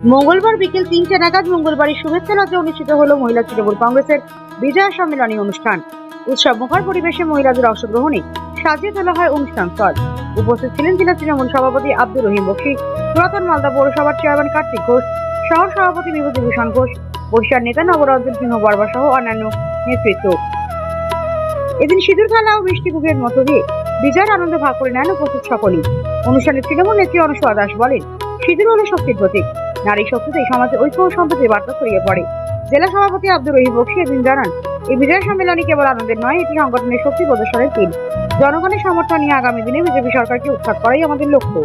মঙ্গলবার বিকেল তিনটে নাগাদ মঙ্গলবারের শুভেচ্ছা লজ্জা অনুষ্ঠিত হলো মহিলা তৃণমূল কংগ্রেসের বিজয় সম্মেলনী অনুষ্ঠান। উৎসব মুখর পরিবেশে মহিলাদের অংশগ্রহণে সাজিয়ে তোলা হয় অনুষ্ঠান স্থল। উপস্থিত ছিলেন জেলা তৃণমূল সভাপতি আব্দুর রহিম বক্সি, পুরাতন মালদা পৌরসভার চেয়ারম্যান কার্তিক ঘোষ, শহর সভাপতি বিভূতিভূষণ ঘোষ বর্ষার নেতা নবরঞ্জন সিংহ বর্মা সহ অন্যান্য নেতৃত্ব। এদিন সিঁদুর খেলা ও মিষ্টি মুখের মধ্য দিয়ে বিজয়ের আনন্দ ভাগ করে নেন উপস্থিত সকলেই। অনুষ্ঠানে তৃণমূল নেত্রী অনুসুয়া দাস বলেন, সিঁদুর হলো শক্তির প্রতীক। নারী শক্তিতে সমাজে ঐক্য ও সম্প্রীতির বার্তা ছড়িয়ে পড়ে। জেলা সভাপতি আব্দুর রহিম বক্সি এদিন জানান, এই বিজয় সম্মেলনী কেবল আনন্দের নয়, এটি সংগঠনের শক্তি প্রদর্শনের দিন। জনগণের সমর্থন নিয়ে আগামী দিনে বিজেপি সরকারকে উৎখাত করাই আমাদের লক্ষ্য।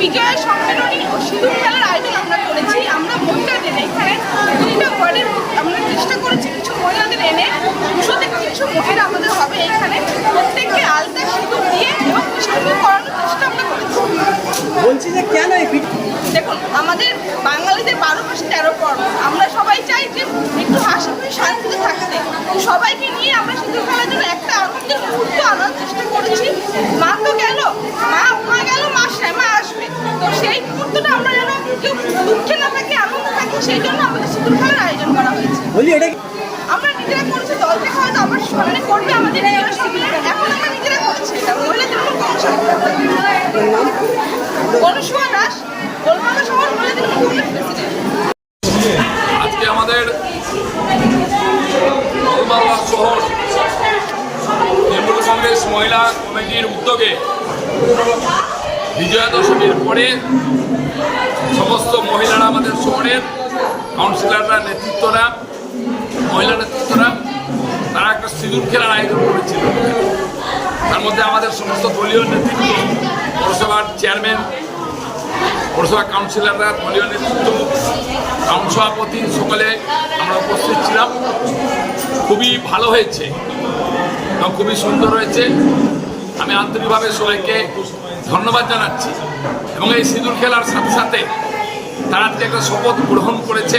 বিজয় সম্মেলনী ও সিঁদুর খেলার আয়োজন আমরা করেছি। আমরা মহিলাদের এখানে প্রতিটা ওয়ার্ডের আমরা চেষ্টা করেছি। কিছু মহিলাদের এনে দুশো থেকে কিছু মহিলা আমাদের হবে এখানে প্রত্যেককে আলতা সিঁদুর দিয়ে এবং মিষ্টি করানোর চেষ্টা আমরা করেছি বলছি যে কেন এই পিঠ দেখুন আমাদের বাঙালিদের বারো মাসে তেরো পর্ব আমরা সবাই চাই যে একটু হাসি খুশি শান্তিতে থাকতে সবাইকে নিয়ে আমরা সিঁদুর খেলার জন্য একটা আনন্দের মুহূর্ত আনার চেষ্টা করেছি মা তো গেল মা মা গেল মা আসে মা আসবে তো সেই মুহূর্তটা আমরা যেন কেউ দুঃখে না থাকি আনন্দ থাকি সেই জন্য আমাদের সিঁদুর খেলার আয়োজন করা হয়েছে। বলি এটা আমরা নিজেরা করেছি দল থেকে হয়তো আবার সামনে করবে আমাদের এখন আমরা নিজেরা করেছি এটা মহিলা তৃণমূল কংগ্রেস অনুসুয়া দাস কলকাতা শহর মহিলা তৃণমূল প্রেসিডেন্ট আজকে আমাদের শহর তৃণমূল কংগ্রেস মহিলা কমিটির উদ্যোগে বিজয়া দশমীর পরে সমস্ত মহিলারা আমাদের শহরের কাউন্সিলররা, নেতৃত্বরা, মহিলা নেতৃত্বরা, তারা একটা সিঁদুর খেলার আয়োজন করেছিল। তার মধ্যে আমাদের সমস্ত দলীয় নেতৃত্ব, পৌরসভার চেয়ারম্যান, পৌরসভা কাউন্সিলররা, দলীয় নেতৃত্ব, টাউন সভাপতি সকলে আমরা উপস্থিত ছিলাম। খুবই ভালো হয়েছে এবং খুবই সুন্দর হয়েছে। আমি আন্তরিকভাবে সবাইকে ধন্যবাদ জানাচ্ছি। এবং এই সিঁদুর খেলার সাথে সাথে তারা আজকে একটা শপথ গ্রহণ করেছে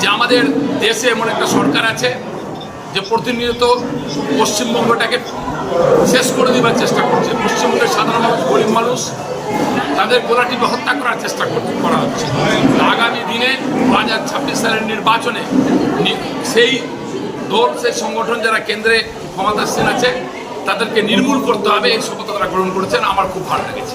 যে আমাদের দেশে এমন একটা সরকার আছে যে প্রতিনিয়ত পশ্চিমবঙ্গটাকে শেষ করে দেবার চেষ্টা করছে। পশ্চিমবঙ্গের সাধারণ মানুষ, গরিব মানুষ, তাদের গোলাটিকে হত্যা করার চেষ্টা করা হচ্ছে। আগামী দিনে দু হাজার ছাব্বিশ সালের নির্বাচনে সেই দল, সেই সংগঠন যারা কেন্দ্রে ক্ষমতাসীন আছে, তাদেরকে নির্মূল করতে হবে। এই শপথ তারা গ্রহণ করেছেন। আমার খুব ভালো লেগেছে।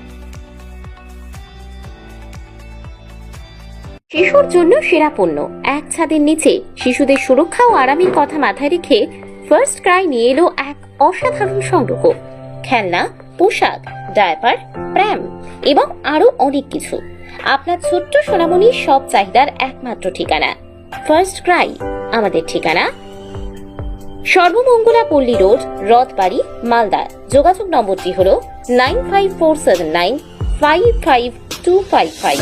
শিশুর জন্য সেরা পণ্য। এক ছাদের নিচে শিশুদের সুরক্ষা ও আরামের কথা মাথায় রেখে ফার্স্ট ক্রাই নিয়ে এলো এক অসাধারণ সংগ্রহ। খেলনা, পোশাক ডায়পার প্র্যাম এবং আরও অনেক কিছু। আপনার ছোট্ট সোনামণির সব চাহিদার একমাত্র ঠিকানা। ফার্স্ট ক্রাই আমাদের ঠিকানা। সর্বমঙ্গলা পল্লী রোড, রথবাড়ি, মালদা। যোগাযোগ নম্বরটি হল nine five four seven nine five five two five five